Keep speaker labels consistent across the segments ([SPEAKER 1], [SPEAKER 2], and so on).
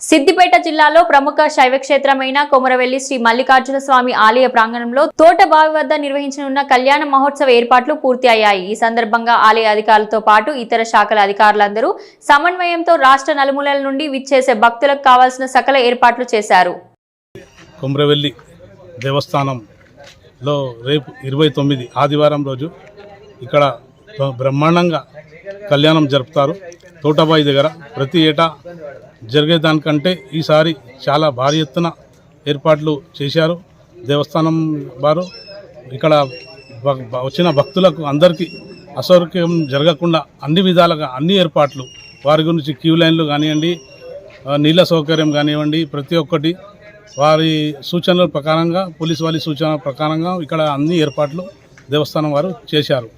[SPEAKER 1] సిద్దిపేట జిల్లాలో ప్రముఖ శైవక్షేత్రమైన కొమరవెల్లి శ్రీ మల్లికార్జున స్వామి ఆలయ ప్రాంగణంలో తోట బావి వద్ద నిర్వహించనున్న కళ్యాణ మహోత్సవ ఏర్పాట్లు పూర్తి అయ్యాయి ఈ సందర్భంగా ఆలయ అధికారులతో పాటు ఇతర శాఖల అధికారులందరూ సమన్వయంతో రాష్ట్ర నలుమూలల నుండి విచ్చేసే భక్తులకు కావాల్సిన సకల ఏర్పాట్లు చేశారు.
[SPEAKER 2] కొమరవెల్లి దేవస్థానంలో రేపు ఇరవై తొమ్మిది ఆదివారం రోజు ఇక్కడ బ్రహ్మాండంగా కళ్యాణం జరుపుతారు. తోటబాయి దగ్గర ప్రతి ఏటా జరిగేదానికంటే ఈసారి చాలా భారీ ఎత్తున ఏర్పాట్లు చేశారు. దేవస్థానం వారు ఇక్కడ భ- వచ్చిన భక్తులకు అందరికీ అసౌకర్యం జరగకుండా అన్ని విధాలుగా అన్ని ఏర్పాట్లు వారి గురించి క్యూ లైన్లు కానివ్వండి నీళ్ళ సౌకర్యం కానివ్వండి ప్రతి ఒక్కటి వారి సూచనల ప్రకారంగా పోలీస్ వారి సూచనల ప్రకారంగా ఇక్కడ అన్ని ఏర్పాట్లు దేవస్థానం వారు చేశారు.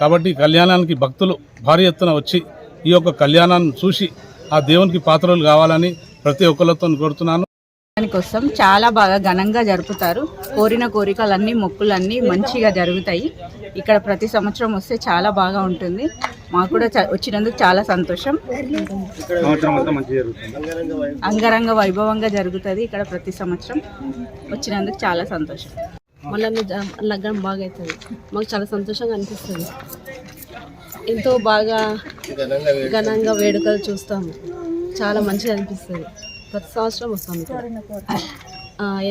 [SPEAKER 2] కాబట్టి కళ్యాణానికి భక్తులు భారీ ఎత్తున వచ్చి ఈ యొక్క కళ్యాణాన్ని చూసి ఆ దేవునికి పాత్రలు కావాలని ప్రతి ఒక్కరితో కోరుతున్నాను.
[SPEAKER 3] కోసం చాలా బాగా ఘనంగా జరుపుతారు. కోరిన కోరికలన్నీ మొక్కులన్నీ మంచిగా జరుగుతాయి. ఇక్కడ ప్రతి సంవత్సరం వస్తే చాలా బాగా ఉంటుంది. మాకు కూడా వచ్చినందుకు చాలా సంతోషం. అంగరంగ వైభవంగా జరుగుతుంది ఇక్కడ ప్రతి సంవత్సరం. వచ్చినందుకు చాలా సంతోషం.
[SPEAKER 4] మళ్ళీ లగ్గం బాగా అవుతుంది మాకు చాలా సంతోషంగా అనిపిస్తుంది. ఎంతో బాగా ఘనంగా వేడుకలు చూస్తాము. చాలా మంచిగా అనిపిస్తుంది. ప్రతి సంవత్సరం వస్తాము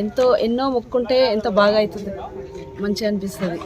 [SPEAKER 4] ఎంతో ఎన్నో మొక్కుంటే ఎంతో బాగా అవుతుంది. మంచిగా అనిపిస్తుంది.